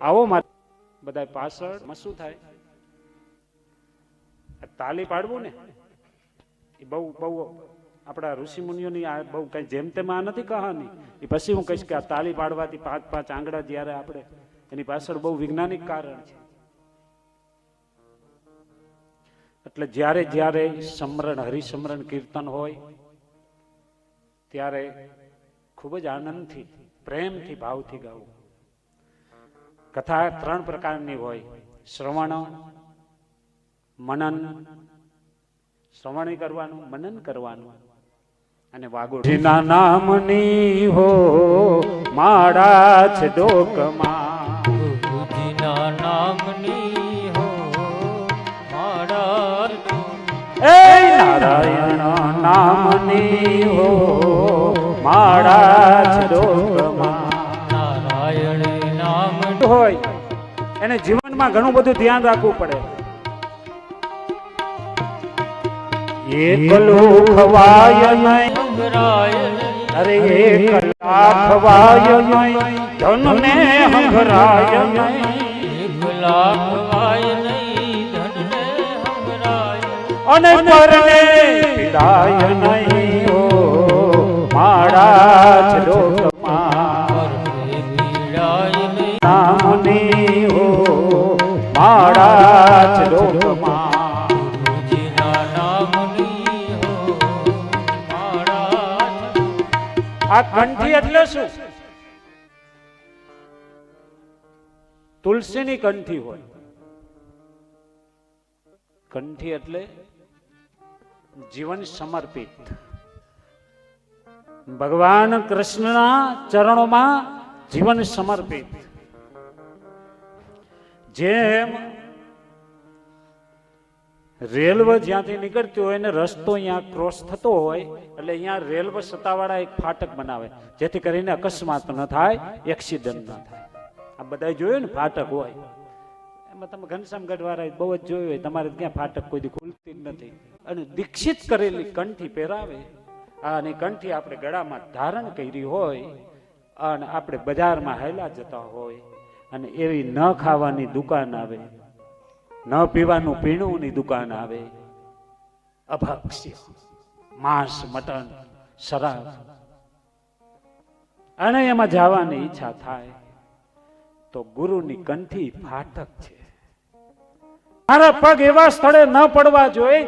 આવો મારે. બધા પાછળ શું થાય. તાલી પાડવું ને. એ બહુ બહુ આપણા ઋષિ મુનિઓની આ બહુ કઈ જેમ તેમ આ નથી કહાની. એ પછી હું કહીશ કે આ તાલી પાડવાથી પાંચ પાંચ આંગળા જ્યારે આપણે એની પાછળ બહુ વૈજ્ઞાનિક કારણ છે. એટલે જ્યારે જ્યારે સમરણ, હરિસમરણ કીર્તન હોય, ત્યારે ખૂબ જ આનંદથી, પ્રેમથી, ભાવથી ગાવું. કથા ત્રણ પ્રકારની હોય. શ્રવણ મનન શ્રવણી કરવાનું મનન કરવાનું અને વાગોઠીના નામની હો માડા છે ડોકમાં. નામની હો મારા એ નારાયણ નામની હો માડા છે ડોકમાં. હોય એને જીવનમાં ઘણું બધું ધ્યાન રાખવું પડે. એકલું ખવાય નહીં. અરે એકલા ખવાય નહીં ધનને હંગરાય નહીં. એકલા ખવાય નહીં ધનને હંગરાય. અને પરને પીડાય નહીં. જ લોકમાં. મારા આ કંઠી એટલે શું? તુલસીની કંઠી હોય. કંઠી એટલે જીવન સમર્પિત. ભગવાન કૃષ્ણના ચરણોમાં જીવન સમર્પિત. જેમ રેલવે જ્યાંથી નીકળતી હોય ને રસ્તો અહીંયા ક્રોસ થતો હોય, એટલે અહીંયા રેલવે સત્તાવાળા એક ફાટક બનાવે, જેથી કરીને અકસ્માત ન થાય એક્સિડન્ટ ન થાય. આ બધા જોયું ને ફાટક હોય? એમાં તમે ઘનશ્યામ ગઢવાળા બહુ જ જોયું હોય, તમારે ક્યાં ફાટક કોઈ ખુલતી જ નથી. અને દીક્ષિત કરેલી કંઠી પહેરાવે અને કંઠી આપણે ગળામાં ધારણ કરી હોય, અને આપણે બજારમાં હેલા જતા હોય અને એવી ન ખાવાની દુકાન આવે, ન પીવાનું પીણુંની દુકાન આવે. અભક્ષ્ય માંસ, મટન, શરાબ. અને એમાં જવાની ઈચ્છા થાય, તો ગુરુની કંઠી ફાટક છે. મારા પગ એવા સ્થળે ન પડવા જોઈએ